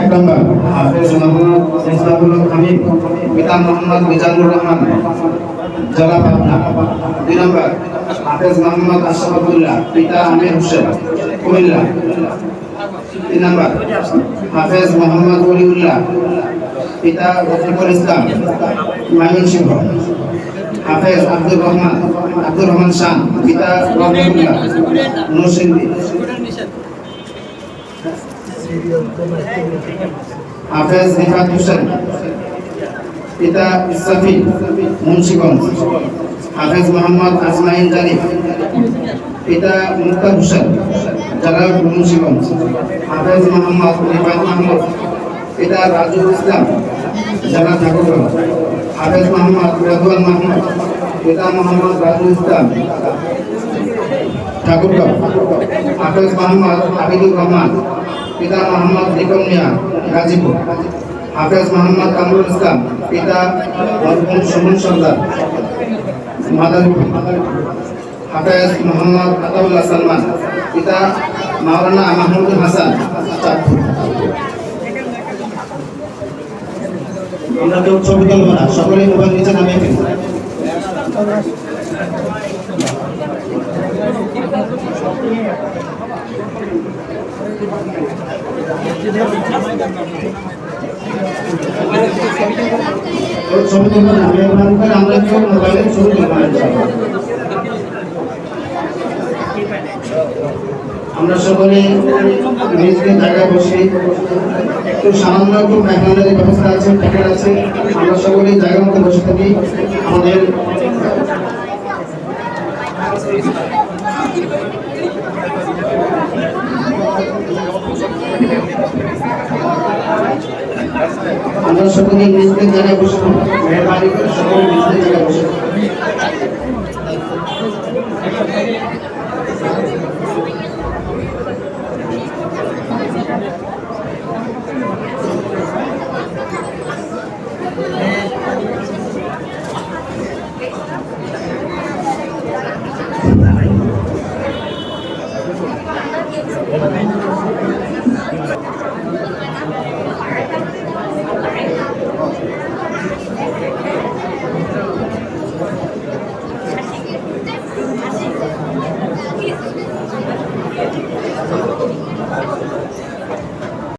এক নম্বর হাফেজ মোহাম্মদ ইসলামুল হামিদ, পিতা মোহাম্মদ মিজানুর রহমান জেলা পাবনা দুই নম্বর, হাফেজ মোহাম্মদ আশরাফুল্লাহ পিতা আমির হোসেন, কুমিল্লা। তিন নম্বর, হাফেজ মোহাম্মদ ওলিউল্লাহ পিতা রফিকুল ইসলাম, ময়মনসিংহ। হাফেজ আব্দুর রহমান আব্দুর রহমান শান পিতা রহমতুল্লাহ নরসিংদী। হাফেজ রিফাত হোসেন, পিতা ইসরাফি, মুন্সিগঞ্জ। হাফেজ মোহাম্মদ আজমাইন জারিফ, পিতা মুক্তার হোসেন জেলা মুন্সিগঞ্জ। হাফেজ মোহাম্মদ রিফাত মাহমুদ, পিতা রাজুল ইসলাম জেলা ঠাকুরগঞ্জ হাফেজ মোহাম্মদ রেদওয়ান মাহমুদ, পিতা মোহাম্মদ রাজুল ইসলাম ঠাকুরগঞ্জ হাফেজ মোহাম্মদ আবিদুর রহমান পিতা মোহাম্মদ লিকন মিয়া, গাজীপুর। হাফেজ মোহাম্মদ কামরুল ইসলাম, পিতা মরহুম সুমন সর্দার, মাদারীপুর। হাফেজ মোহাম্মদ আতাউল্লাহ সালমান, পিতা মাওলানা মাহমুদুল হাসান, চাঁদপুর। আমরা কেউ ছবি তুলব না সকলে মোবাইল নিচে নামিয়ে ফেলব কেউ ছবি আমরা ছবি আমরা সকলে নিজ জায়গায় বসে একটু সামান্য একটু মেহমানের ব্যবস্থা আছে, প্যাকেট আছে। আমরা সকলে জায়গা মতো বসে থাকি। আমাদের আমরা সকলে নিজেদের জায়গায় বসবো মেহরবানি করে সকলে নিজেদের জায়গায় বসবো